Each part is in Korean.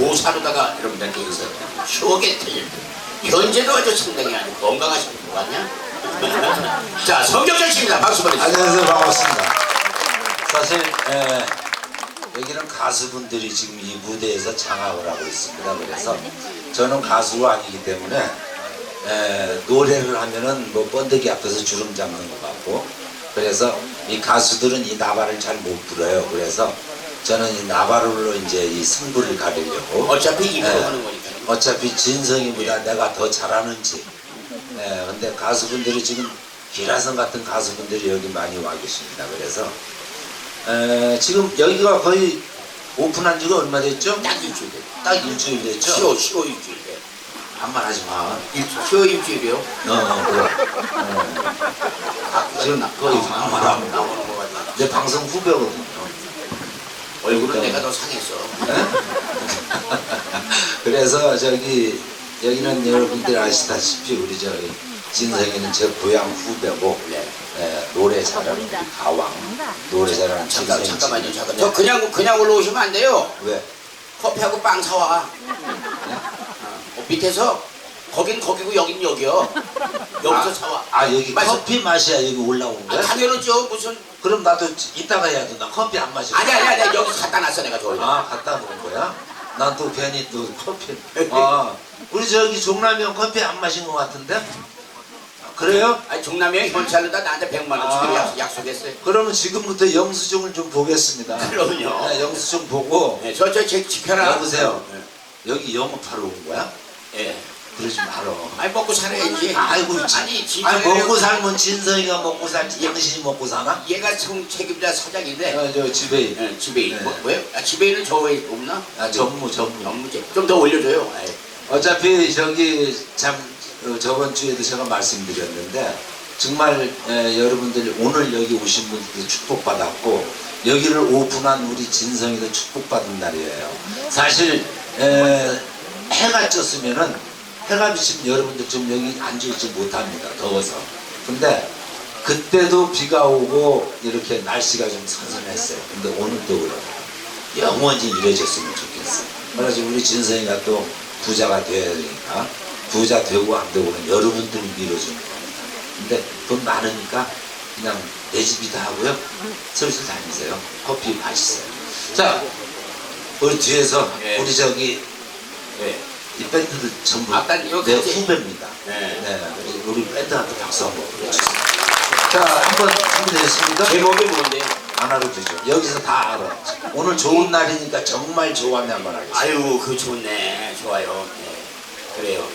도사로다가 여러분들한테 인사를 추억의 틀릴 현재도 아주 상당히 아주 건강하신 것 같냐? 자 성격전 씨입니다. 박수 보내주세요. 안녕하세요 반갑습니다. 사실 에, 여기는 가수분들이 지금 이 무대에서 장악을 하고 있습니다. 그래서 저는 가수가 아니기 때문에 에, 노래를 하면은 뭐 번데기 앞에서 주름 잡는 것 같고 그래서 이 가수들은 이 나발을 잘 못 불어요. 그래서 저는 이 나발로 이제 이 승부를 가리려고 어차피 입으로 네. 하는 거니까. 어차피 진성이보다 내가 더 잘하는지. 예, 근데 가수분들이 지금 기라성 같은 가수분들이 여기 많이 와 계십니다. 그래서 에, 지금 여기가 거의 오픈한 지가 얼마 됐죠? 딱 일주일 돼. 딱 일주일 됐죠? 쉬어 쉬어 일주일 돼. 반말하지 마. 일주일 쉬어 일주일이요. 어, 어, 그래. 어. 아, 지금 거의 나오는 반말하고 나오는 거 같아. 내 방송 후배거든요. 얼굴은 그러니까. 내가 더 상했어. 그래서 저기 여기는 여러분들 아시다시피 우리 저기 진성이는 제 고향 후배고 네. 예, 노래 잘하는 우리 가왕 노래 잘하는 잠깐 진성이 잠깐만요. 잠깐. 네. 저 그냥 그냥 올라오시면 안 돼요. 왜? 커피하고 빵 사와. 어, 밑에서 거긴 거기고 여긴 여기요. 여기서 사와. 아 여기 마셔. 커피 맛이야 여기 올라온 아, 거야? 당연하죠. 무슨 그럼 나도 이따가 해야지 나 커피 안 마셔 아니 아니 아니 여기 갖다 놨어 내가 저기. 아 갖다 놓은 거야? 난 또 괜히 또 커피 아 우리 저기 종라면 커피 안 마신 것 같은데? 아, 그래요? 아니 종남이 현찰로다 나한테 100만 원 주기로 아. 약- 약속했어요. 그러면 지금부터 영수증을 좀 보겠습니다 그럼요. 네, 영수증 보고 네, 저저 제 지켜라. 여보세요? 네. 여기 영업하러 온 거야? 예. 그러지 말어 아니 먹고 살아야지. 아이고 참. 아니 아니 진짜 먹고 살면 진성이가 먹고 살지 당신이 먹고 사나? 얘가 성 책임자 사장인데 어, 저 집에 예, 집에 있- 네. 뭐, 뭐요? 아, 집에 있는 저왜 없나? 아 전무 전무 업무제 좀 더 올려줘요. 아이. 어차피 저기 참 어, 저번 주에도 제가 말씀드렸는데 정말 에, 여러분들 오늘 여기 오신 분들도 축복받았고 여기를 오픈한 우리 진성이도 축복받은 날이에요. 사실 에, 해가 쪘으면은 해가 비치면 여러분들 좀 여기 앉아있지 못합니다. 더워서. 근데 그때도 비가 오고 이렇게 날씨가 좀 선선했어요. 근데 오늘도 그래요. 영원히 이래졌으면 좋겠어. 그래서 우리 진성이가 또 부자가 돼야 되니까 부자 되고 안 되고는 여러분들이 밀어주는 거예요. 근데 돈 많으니까 그냥 내 집이다 하고요. 슬슬 다니세요. 커피 맛있어요. 자, 우리 뒤에서 예. 우리 저기 네. 이 밴드들 전부 아까 이거 내 후배입니다. 네. 네, 우리 밴드한테 박수 한번 보내주세요. 자, 한번 준비되셨습니까? 제목이 뭔데? 안 하도 되죠. 여기서 다 알아. 오늘 좋은 날이니까 정말 좋아하면 한번 하겠습니다. 아유 그 좋네 좋아요. 네. 그래요.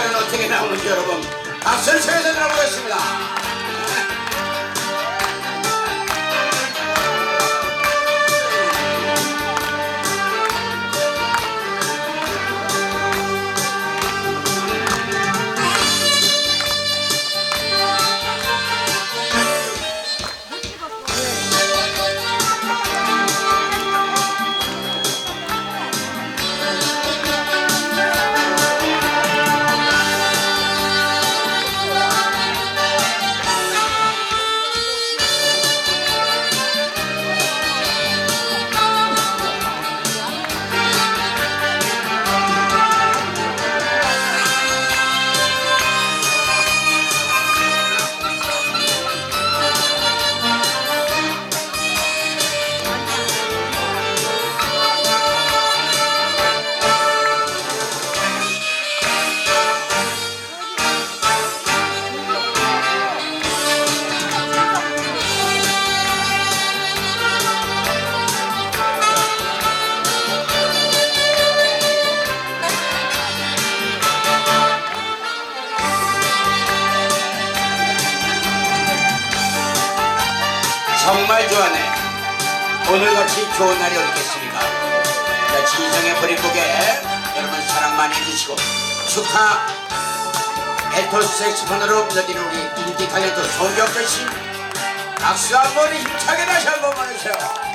나발은 어떻게 나오는지 여러분 박수를 쳐서 들어보겠습니다. 정말 좋아하네. 오늘같이 좋은 날이 어딨겠습니까? 자, 진성의 버림곡에 여러분 사랑 많이 해주시고 축하 에토 색스폰으로 불러드리는 우리 인기 탤런트 송경철 씨 박수 한번 힘차게 다시 한번 보내주세요.